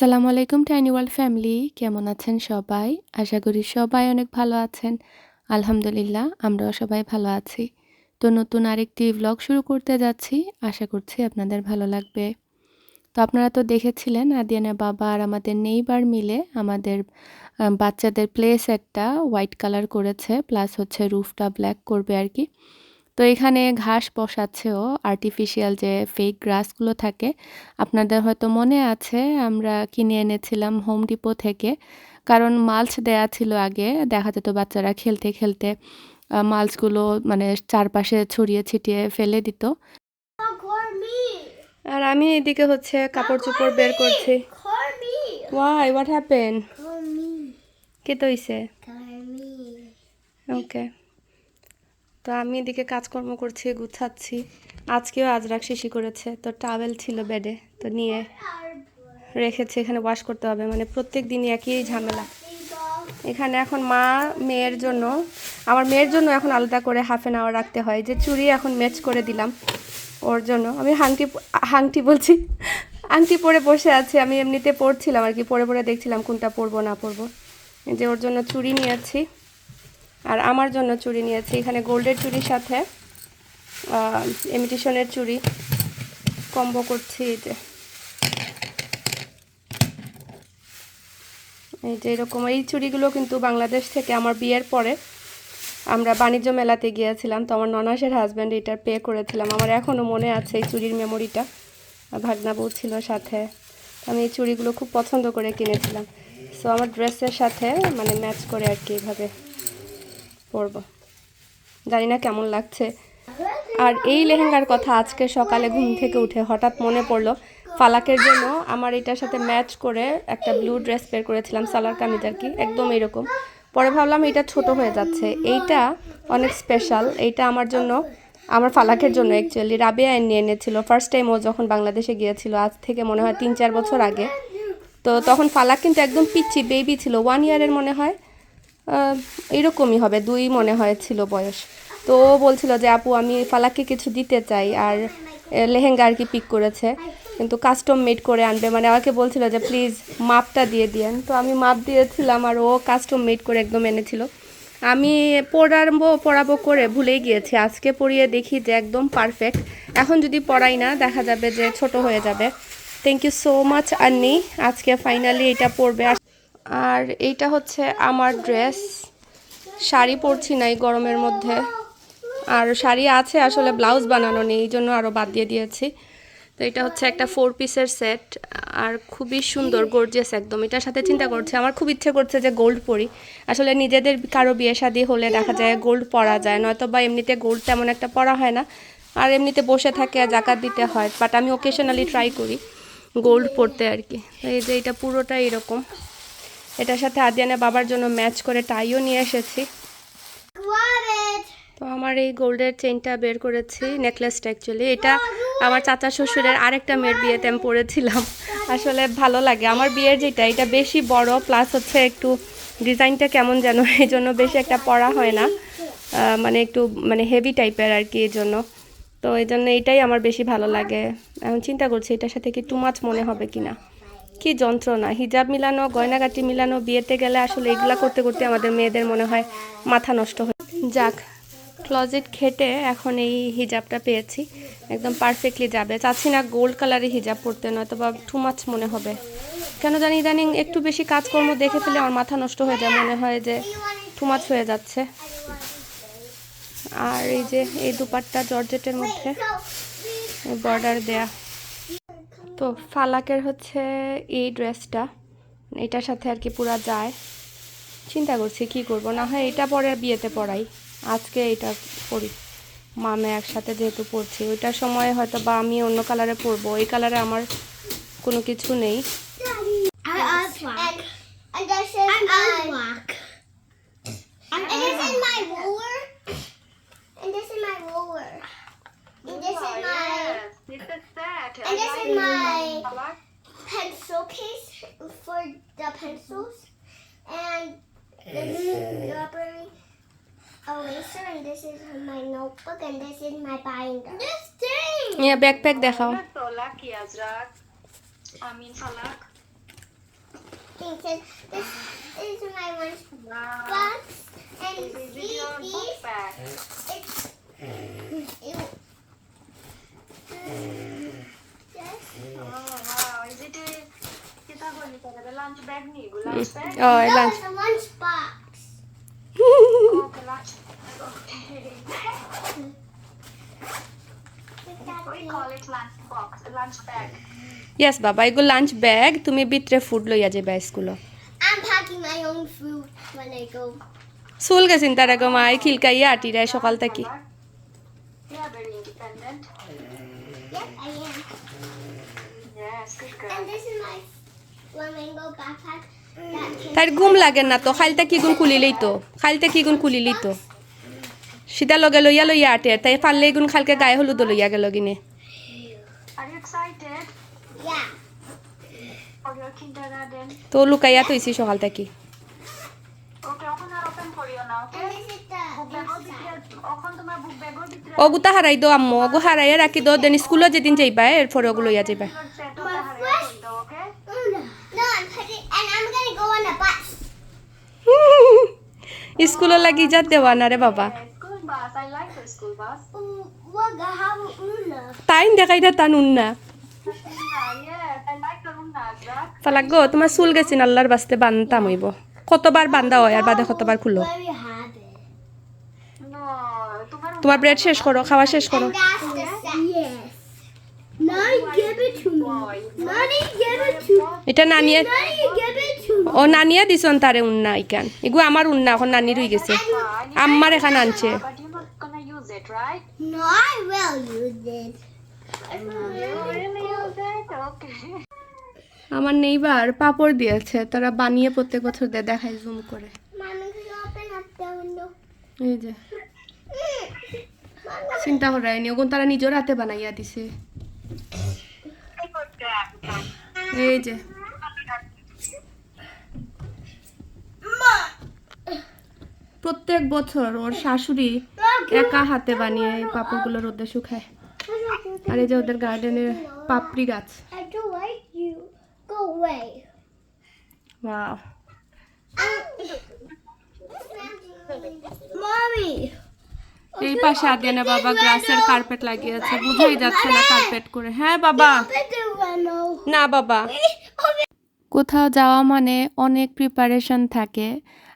আসসালামু আলাইকুম tiny world family কেমন আছেন সবাই? আশা করি সবাই অনেক ভালো আছেন। আলহামদুলিল্লাহ, আমরাও সবাই ভালো আছি। তো নতুন আরেকটি ব্লগ শুরু করতে যাচ্ছি। আশা করছি আপনাদের ভালো লাগবে। তো আপনারা তো দেখেছিলেন, আদিয়ানা বাবা আর আমাদের নেইবার মিলে আমাদের বাচ্চাদের প্লেস একটা হোয়াইট কালার করেছে প্লাস হচ্ছে রুফটা ব্ল্যাক করবে আর কি। তো এখানে ঘাস বসাচ্ছেও আর্টিফিশিয়াল যে ফেক গ্রাসগুলো থাকে আপনাদের হয়তো মনে আছে আমরা কিনে এনেছিলাম হোম ডিপো থেকে। কারণ মালচ দেয়া ছিল আগে দেখা যেত বাচ্চারা খেলতে খেলতে মালচগুলো মানে চারপাশে ছড়িয়ে ছিটিয়ে ফেলে দিত। আর আমি এদিকে হচ্ছে কাপড় চোপড় বের করছি। ওয়াই হোয়াট হ্যাপেন কে তো ওকে তো আমি এদিকে কাজকর্ম করছি, গুছাচ্ছি। আজকেও আজরাক শিশি করেছে। তো টাওয়েল ছিল বেডে তো নিয়ে রেখেছে, এখানে ওয়াশ করতে হবে। মানে প্রত্যেক দিনই একই ঝামেলা। এখানে এখন মা, মেয়ের জন্য, আমার মেয়ের জন্য এখন আলাদা করে হাফ অ্যান আওয়ার রাখতে হয়। যে চুড়ি এখন ম্যাচ করে দিলাম ওর জন্য। আমি হাংটি হাংটি বলছি আংটি পরে বসে আছি। আমি এমনিতে পড়ছিলাম আর কি, পরে পরে দেখছিলাম কোনটা পরবো, না পরবো। যে ওর জন্য চুড়ি নিয়েছি আর আমার জন্য চুড়ি নিয়েছি। এখানে গোল্ডের চুড়ির সাথে ইমিটেশনের চুড়ি কম্বো করছি এই যে। এই যে এরকম, এই চুড়িগুলো কিন্তু বাংলাদেশ থেকে আমার বিয়ের পরে আমরা বাণিজ্য মেলাতে গিয়েছিলাম, তো আমার ননাসের হাজব্যান্ড এটার পে করেছিলাম। আমার এখনও মনে আছে এই চুড়ির মেমোরিটা ভাগনা বউ ছিল সাথে। আমি এই চুড়িগুলো খুব পছন্দ করে কিনেছিলাম। সো আমার ড্রেসের সাথে মানে ম্যাচ করে আর কি এভাবে। পরবো জানি না কেমন লাগছে। আর এই লেহেঙ্গার কথা আজকে সকালে ঘুম থেকে উঠে হঠাৎ মনে পড়ল, ফালাকের জন্য আমার এটার সাথে ম্যাচ করে একটা ব্লু ড্রেস বের করেছিলাম সালার কামিজ আর কি, একদম এরকম। পরে ভাবলাম এটা ছোট হয়ে যাচ্ছে। এইটা অনেক স্পেশাল এইটা আমার জন্য, আমার ফালাকের জন্য অ্যাকচুয়ালি রাবিয়া নিয়ে এনেছিল। ফার্স্ট টাইম ও যখন বাংলাদেশে গিয়েছিল, আজ থেকে মনে হয় তিন চার বছর আগে। তো তখন ফালাক কিন্তু একদম পিচ্ছি বেবি ছিল। ওয়ান ইয়ারের মনে হয়। এরকমই হবে, দুই মনে হয় ছিল বয়স। তো ও বলছিল যে, আপু, আমি ফালাককে কিছু দিতে চাই আর লেহেঙ্গা আর কি পিক করেছে। কিন্তু কাস্টম মেড করে আনবে। মানে আমাকে বলছিল যে, প্লিজ, মাপটা দিয়ে দিয়েন। তো আমি মাপ দিয়েছিলাম আর ও কাস্টম মেড করে একদম এনেছিল। আমি পড়াবো পড়াবো করে ভুলেই গিয়েছি। আজকে পড়িয়ে দেখি যে একদম পারফেক্ট এখন যদি পড়াই না, দেখা যাবে যে ছোট হয়ে যাবে। থ্যাংক ইউ সো মাচ আন্নি আজকে ফাইনালি এটা পড়বে আর- এইটা হচ্ছে আমার ড্রেস। শাড়ি পরছি না এই গরমের মধ্যে। আর শাড়ি আছে, আসলে ব্লাউজ বানানো নেই এই জন্য আরও বাদ দিয়ে দিয়েছি। তো এটা হচ্ছে একটা ফোর পিসের সেট আর খুবই সুন্দর গর্জিয়াস একদম। এটার সাথে চিন্তা করছে, আমার খুব ইচ্ছে করছে যে গোল্ড পরি। আসলে নিজেদের কারও বিয়ে শাদী হলে দেখা যায় গোল্ড পরা যায়, নয়তো বা এমনিতে গোল্ড তেমন একটা পরা হয় না। আর এমনিতে বসে থাকে, আর জাকাত দিতে হয় বাট আমি ওকেশনালি ট্রাই করি গোল্ড পরতে আর কি। এই যে এটা পুরোটা এরকম। এটার সাথে আদিয়ানা বাবার জন্য ম্যাচ করে টাইও নিয়ে এসেছি। তো আমার এই গোল্ডের চেইনটা বের করেছি নেকলেসটা অ্যাকচুয়ালি এটা আমার চাচা শ্বশুরের আরেকটা মেয়ের বিয়েতে আমি পরেছিলাম। আসলে ভালো লাগে। আমার বিয়ের যেটা এটা বেশি বড় প্লাস হচ্ছে একটু ডিজাইনটা কেমন যেন এই জন্য বেশি একটা পরা হয় না। মানে একটু মানে হেভি টাইপের আর কি এই জন্য। তো এই জন্য এটাই আমার বেশি ভালো লাগে। এখন চিন্তা করছি এটার সাথে কি টু মাছ মনে হবে কিনা। কি যন্ত্রণা? হিজাব মিলানো, গয়নাগাটি মিলানো, বিয়েতে গেলে আসলে এগুলা করতে করতে আমাদের মেয়েদের মনে হয় মাথা নষ্ট হয় যাক। ক্লজেট খেটে এখন এই হিজাবটা পেয়েছি। একদম পারফেক্টলি যাবে। চাচ্ছি না গোল্ড কালারের হিজাব পরতে নয়তো বা টু মাছ মনে হবে। কেন জানি ইদানিং একটু বেশি কাজকর্ম দেখে ফেলে আমার মাথা নষ্ট হয়ে যায়, মনে হয় যে টু মাছ হয়ে যাচ্ছে। আর এই যে, এই দুপাট্টা জর্জেটের মধ্যে বর্ডার দেয়া। তো ফালাকের হচ্ছে এই ড্রেসটা এটার সাথে আর কি পুরা যায়। চিন্তা করছি কি করব না হয় এটা পরে বিয়েতে পড়াই আজকে এটা পরি। মামে একসাথে যেহেতু পড়ছি ওইটার সময় হয়তো বা আমি অন্য কালারে পরবো এই কালারে আমার কোনো কিছু নেই. And this is my black. And this is my ruler. And this is my ruler. And this is my This is that. and this is my pencil case for the pencils. And this is rubber eraser. And this is my notebook. And this is my binder. This thing. Yeah backpack দেখাও So lucky, Azrak. I mean, Falak. things. And this is my lunch Wow. box. And This is see your book these? bag. It's. It, yes. Oh, lunch? Lunch box. Oh. Okay. We call it lunch bag. তুমি ভিতরে food লইয়া যাবে স্কুলে I'm packing my own food when I go. চুল গেছিন তার আগে মা এই খিলকাইয়া আটিরায় সকাল থেকে তার ঘুম লাগে না তো? খাইলটা কি গুণ খুলিলেই তো? খাইলটা কি গুণ খুলিলেই তো? সিধা লগে লইয়া লইয়া আটে। তাই পারলে গুণ খালকে গায়ে হলুদ লইয়া গেল কিনে? তো লুকাইয়া তৈছি সকাল থেকে। অগুতা হারাই দো আম্মু অগু হারাইয়া রাখি দো দেন স্কুলে যেদিন যাইবা এরপরে ওগুলো লইয়া যাইবা। স্কুল লাগি যা দেওয়া না রে বাবা। তাই দেখাই দা তান উন্না। পালাক গো তোমার চুল গেছি নাল্লার বাস্তে বান্ধতাম হইব। কতবার বান্ধা হয় আর বাদে কতবার খুলো। তোমার ব্রেড শেষ করো খাওয়া শেষ করো। এটা নানিয়ে ও নানিয়া দিছন তারে উন্না ইকান। এগু আমার উন্না এখন নানি রই গেছে। আম্মার এখানে আনছে. আমার নেইবার পাপড় দিয়েছে তারা বানিয়ে প্রত্যেক বছর দেয় দেখায় জুম করে? এই যে। চিন্তা করায়নি ওগুন তারা নিজের হাতে বানাইয়া দিছে। এই যে। প্রত্যেক বছর ওর শাশুড়ি একা হাতে বানিয়ে এই পাপড়গুলো রোদে শুকায় আর এই যে ওদের গার্ডেনের পাপড়ি গাছ. এই পাশে আদিয়ানা বাবা গ্রাসের কার্পেট লাগিয়েছে বুঝাই যাচ্ছে না কার্পেট করে হ্যাঁ বাবা. না বাবা কোথাও যাওয়া মানে অনেক প্রিপারেশন থাকে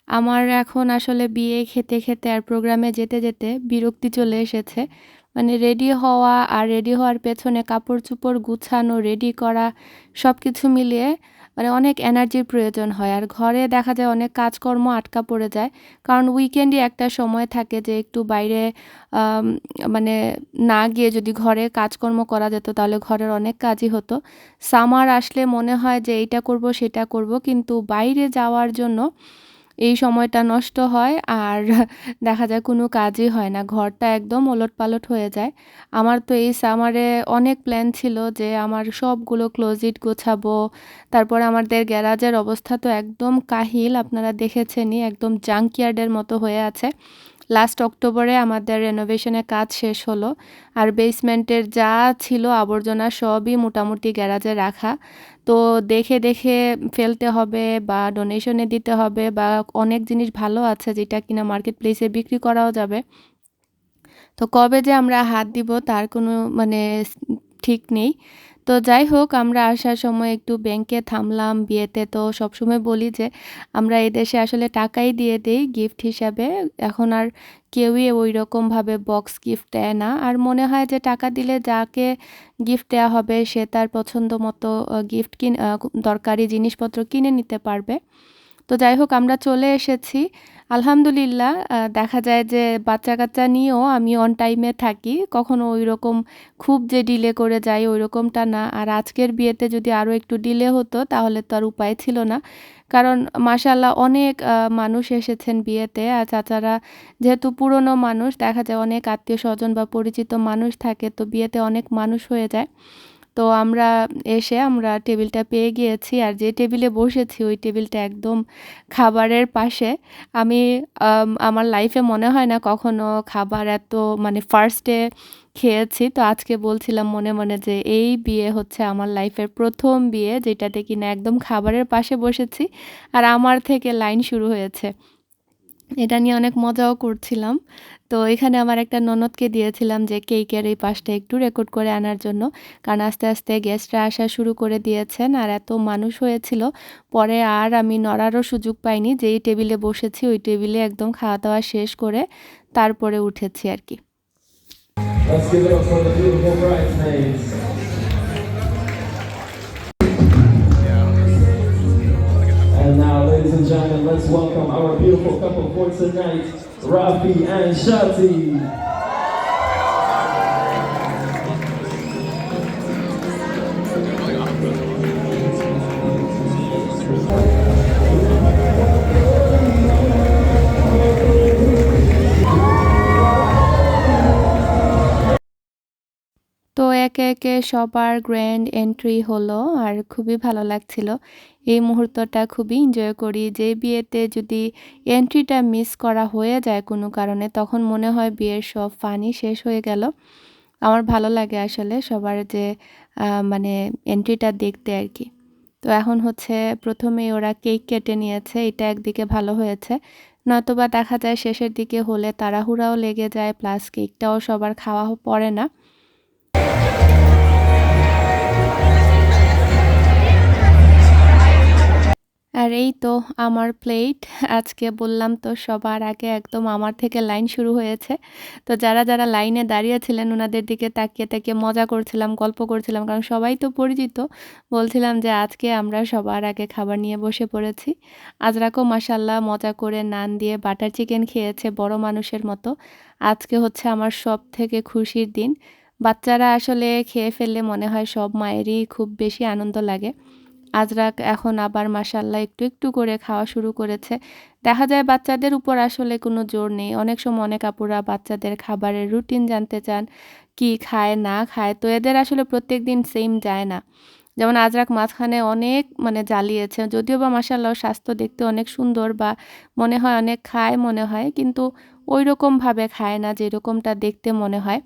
আমার এখন আসলে বিয়ে খেতে খেতে আর প্রোগ্রামে যেতে যেতে বিরক্তি চলে এসেছে। মানে রেডি হওয়া আর রেডি হওয়ার পেছনে কাপড় চোপড় গুছানো রেডি করা সব কিছু মিলিয়ে মানে অনেক এনার্জির প্রয়োজন হয়। আর ঘরে দেখা যায় অনেক কাজকর্ম আটকা পড়ে যায়। কারণ উইকেন্ডে একটা সময় থাকে যে একটু বাইরে মানে না গিয়ে যদি ঘরে কাজকর্ম করা যেত তাহলে ঘরের অনেক কাজই হতো। সামার আসলে মনে হয় যে এইটা করব, সেটা করব। কিন্তু বাইরে যাওয়ার জন্য এই সময়টা নষ্ট হয় আর দেখা যায় কোনো কাজই হয় না। ঘরটা একদম ওলট পালট হয়ে যায়। আমার তো এই সামারে অনেক প্ল্যান ছিল যে আমার সবগুলো ক্লোজিট গোছাবো। তারপর আমাদের গ্যারাজের অবস্থা তো একদম কাহিল, আপনারা দেখেছেনই, একদম জাঙ্কিয়ার্ডের মতো হয়ে আছে। লাস্ট অক্টোবরে আমাদের রেনোভেশনের কাজ শেষ হলো। আর বেসমেন্টের যা ছিল আবর্জনা সবই মোটামুটি গ্যারাজে রাখা। তো দেখে দেখে ফেলতে হবে বা ডোনেশনে দিতে হবে বা অনেক জিনিস ভালো আছে যেটা কিনা মার্কেট প্লেসে বিক্রি করাও যাবে। তো কবে যে আমরা হাত দিব তার কোনো মানে ঠিক নেই। তো যাই হোক আমরা আসার সময় একটু ব্যাংকে থামলাম, বিয়েতে তো সবসময় বলি যে, আমরা এদেশে দেশে আসলে টাকাই দিয়ে দেই গিফট হিসাবে। এখন আর কেউই ওই রকমভাবে বক্স গিফট দেয় না। আর মনে হয় যে, টাকা দিলে যাকে গিফট দেওয়া হবে, সে তার পছন্দ মতো গিফট কিন দরকারি জিনিসপত্র কিনে নিতে পারবে। তো যাই হোক, আমরা চলে এসেছি। আলহামদুলিল্লাহ দেখা যায় যে বাচ্চা কাচ্চা নিয়েও আমি অন টাইমে থাকি। কখনো ওই রকম খুব যে ডিলে করে যাই ওই রকমটা না। আর আজকের বিয়েতে যদি আরও একটু ডিলে হতো, তাহলে তো আর উপায় ছিল না। কারণ মাশাল্লাহ অনেক মানুষ এসেছেন বিয়েতে। আর চাচারা যেহেতু পুরনো মানুষ, দেখা যায় অনেক আত্মীয় স্বজন বা পরিচিত মানুষ থাকে, তো বিয়েতে অনেক মানুষ হয়ে যায়। তো আমরা এসে আমরা টেবিলটা পেয়ে গিয়েছি আর যে টেবিলে বসেছি ওই টেবিলটা একদম খাবারের পাশে। আমি আমার লাইফে মনে হয় না কখনো খাবার এত মানে ফার্স্টে খেয়েছি। তো আজকে বলছিলাম মনে মনে যে এই বিয়ে হচ্ছে আমার লাইফের প্রথম বিয়ে যেটাতে কিনা একদম খাবারের পাশে বসেছি। আর আমার থেকে লাইন শুরু হয়েছে। এটা নিয়ে অনেক মজাও করছিলাম। তো এখানে আমার একটা ননদকে দিয়েছিলাম যে কেকের এই পাশটা একটু রেকর্ড করে আনার জন্য। কারণ আস্তে আস্তে গেস্টরা আসা শুরু করে দিয়েছেন আর এত মানুষ হয়েছিল। পরে আর আমি নড়ারও সুযোগ পাইনি। যেই টেবিলে বসেছি, ওই টেবিলে একদম খাওয়া দাওয়া শেষ করে তারপরে উঠেছি আর কি। And gentlemen, let's welcome our beautiful couple for tonight, Rafi and Shati. তো একে একে সবার গ্র্যান্ড এন্ট্রি হলো আর খুবই ভালো লাগছিল। এই মুহূর্তটা খুবই এনজয় করি। যে বিয়েতে যদি এন্ট্রিটা মিস করা হয়ে যায় কোনো কারণে, তখন মনে হয় বিয়ের সব ফানি শেষ হয়ে গেল। আমার ভালো লাগে আসলে সবার যে মানে এন্ট্রিটা দেখতে আর কি। তো এখন হচ্ছে প্রথমেই ওরা কেক কেটে নিয়েছে, এটা একদিকে ভালো হয়েছে। নয়তোবা দেখা যায় শেষের দিকে হলে তাড়াহুড়াও লেগে যায় প্লাস কেকটাও সবার খাওয়া পড়ে না। আর এই তো আমার প্লেট আজকে বললাম তো সবার আগে একদম আমার থেকে লাইন শুরু হয়েছে। তো যারা যারা লাইনে দাঁড়িয়েছিলেন ওনাদের দিকে তাকিয়ে তাকিয়ে মজা করছিলাম, গল্প করছিলাম, কারণ সবাই তো পরিচিত। বলছিলাম যে আজকে আমরা সবার আগে খাবার নিয়ে বসে পড়েছি। আজরাকও মাসাল্লাহ মজা করে নান দিয়ে বাটার চিকেন খেয়েছে বড় মানুষের মতো। আজকে হচ্ছে আমার সব থেকে খুশির দিন। বাচ্চারা আসলে খেয়ে ফেললে মনে হয় সব মায়েরই খুব বেশি আনন্দ লাগে। আজরাক এখন আবার মাসাল্লাহ একটু একটু করে খাওয়া শুরু করেছে। দেখা যায় বাচ্চাদের উপর আসলে কোনো জোর নেই। অনেক সময় অনেক আপুরা বাচ্চাদের খাবারের রুটিন জানতে চান, কি খায়, না খায়। তো এদের আসলে প্রত্যেক দিন সেম যায় না। যেমন আজরাক মাঝখানে অনেক মানে জ্বালিয়েছে। যদিও বা মাসাল্লাহ স্বাস্থ্য দেখতে অনেক সুন্দর বা মনে হয় অনেক খায় মনে হয়, কিন্তু ওই রকমভাবে খায় না যেরকমটা দেখতে মনে হয়।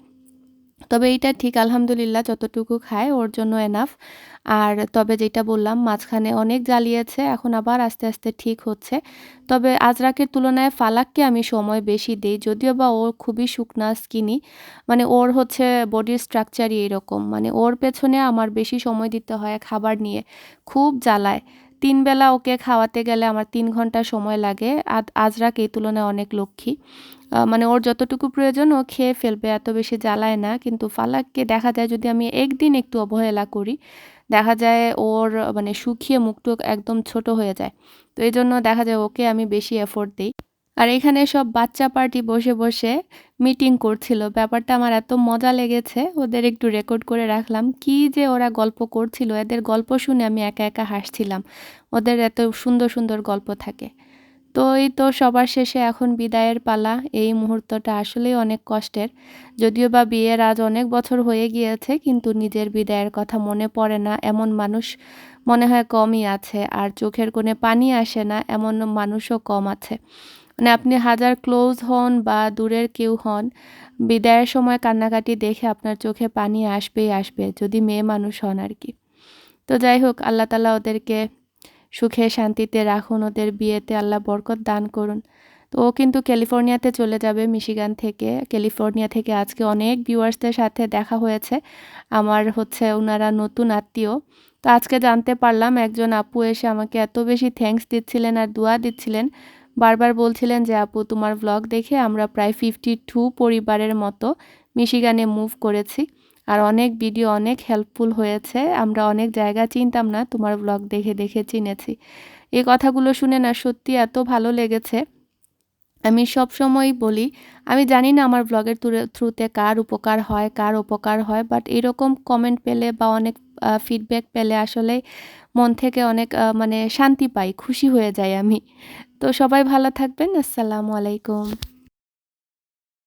তবে এইটা ঠিক আলহামদুলিল্লাহ যতটুকু খায়, ওর জন্য এনাফ আর তবে যেটা বললাম, মাঝখানে অনেক জ্বালিয়েছে, এখন আবার আস্তে আস্তে ঠিক হচ্ছে। তবে আজরাকের তুলনায় ফালাককে আমি সময় বেশি দিই, যদিও বা ওর খুবই শুকনা স্কিনি মানে ওর হচ্ছে বডির স্ট্রাকচারই এরকম। মানে ওর পেছনে আমার বেশি সময় দিতে হয় খাবার নিয়ে, খুব জ্বালায়। তিন বেলা ওকে খাওয়াতে গেলে আমার তিন ঘণ্টা সময় লাগে। আজরাক এই তুলনায় অনেক লক্ষ্মী। মানে ওর যতটুকু প্রয়োজন, ও খেয়ে ফেলবে, এত বেশি জ্বালায় না। কিন্তু ফালাককে দেখা যায়, যদি আমি একদিন একটু অবহেলা করি, দেখা যায় ওর মানে শুকিয়ে মুখটুক একদম ছোট হয়ে যায়। তো এই জন্য দেখা যায় ওকে আমি বেশি এফোর্ট দিই। আর এখানে সব বাচ্চা পার্টি বসে বসে মিটিং করছিল। ব্যাপারটা আমার এত মজা লেগেছে, ওদের একটু রেকর্ড করে রাখলাম। কি যে ওরা গল্প করছিল, এদের গল্প শুনে আমি একা একা হাসছিলাম। ওদের এত সুন্দর সুন্দর গল্প থাকে। তো এই তো সবার শেষে এখন বিদায়ের পালা। এই মুহূর্তটা আসলেই অনেক কষ্টের। যদিও বা বিয়ের আজ অনেক বছর হয়ে গিয়েছে, কিন্তু নিজের বিদায়ের কথা মনে পড়ে না। এমন মানুষ মনে হয় কমই আছে, আর চোখের কোণে পানি আসে না, এমন মানুষও কম আছে। মানে আপনি হাজার ক্লোজ হন বা দূরের কেউ হন, বিদায়ের সময় কান্নাকাটি দেখে আপনার চোখে পানি আসবেই আসবে, যদি মেয়ে মানুষ হন আর কি। তো যাই হোক, আল্লাহ তালা ওদেরকে সুখে শান্তিতে রাখুন, ওদের বিয়েতে আল্লাহ বরকত দান করুন। তো ও কিন্তু ক্যালিফোর্নিয়াতে চলে যাবে মিশিগান থেকে। ক্যালিফোর্নিয়া থেকে আজকে অনেক ভিউয়ার্সদের সাথে দেখা হয়েছে। আমার হচ্ছে ওনারা নতুন আত্মীয়। তো আজকে জানতে পারলাম একজন আপু এসে আমাকে এত বেশি থ্যাঙ্কস দিচ্ছিলেন আর দোয়া দিচ্ছিলেন। বারবার বলছিলেন যে, আপু, তোমার ব্লগ দেখে আমরা প্রায় ফিফটি টু পরিবারের মতো মিশিগানে মুভ করেছি। আর অনেক ভিডিও অনেক হেল্পফুল হয়েছে। আমরা অনেক জায়গা চিনতাম না, তোমার ব্লগ দেখে দেখে চিনেছি। এই কথাগুলো শুনে না সত্যি এত ভালো লেগেছে। আমি সব সময় বলি, আমি জানি না আমার ব্লগের থ্রুতে কার উপকার হয়, কার উপকার হয় বাট এরকম কমেন্ট পেলে বা অনেক ফিডব্যাক পেলে আসলে মন থেকে অনেক মানে শান্তি পাই, খুশি হয়ে যাই আমি। তো সবাই ভালো থাকবেন, আসসালামু আলাইকুম।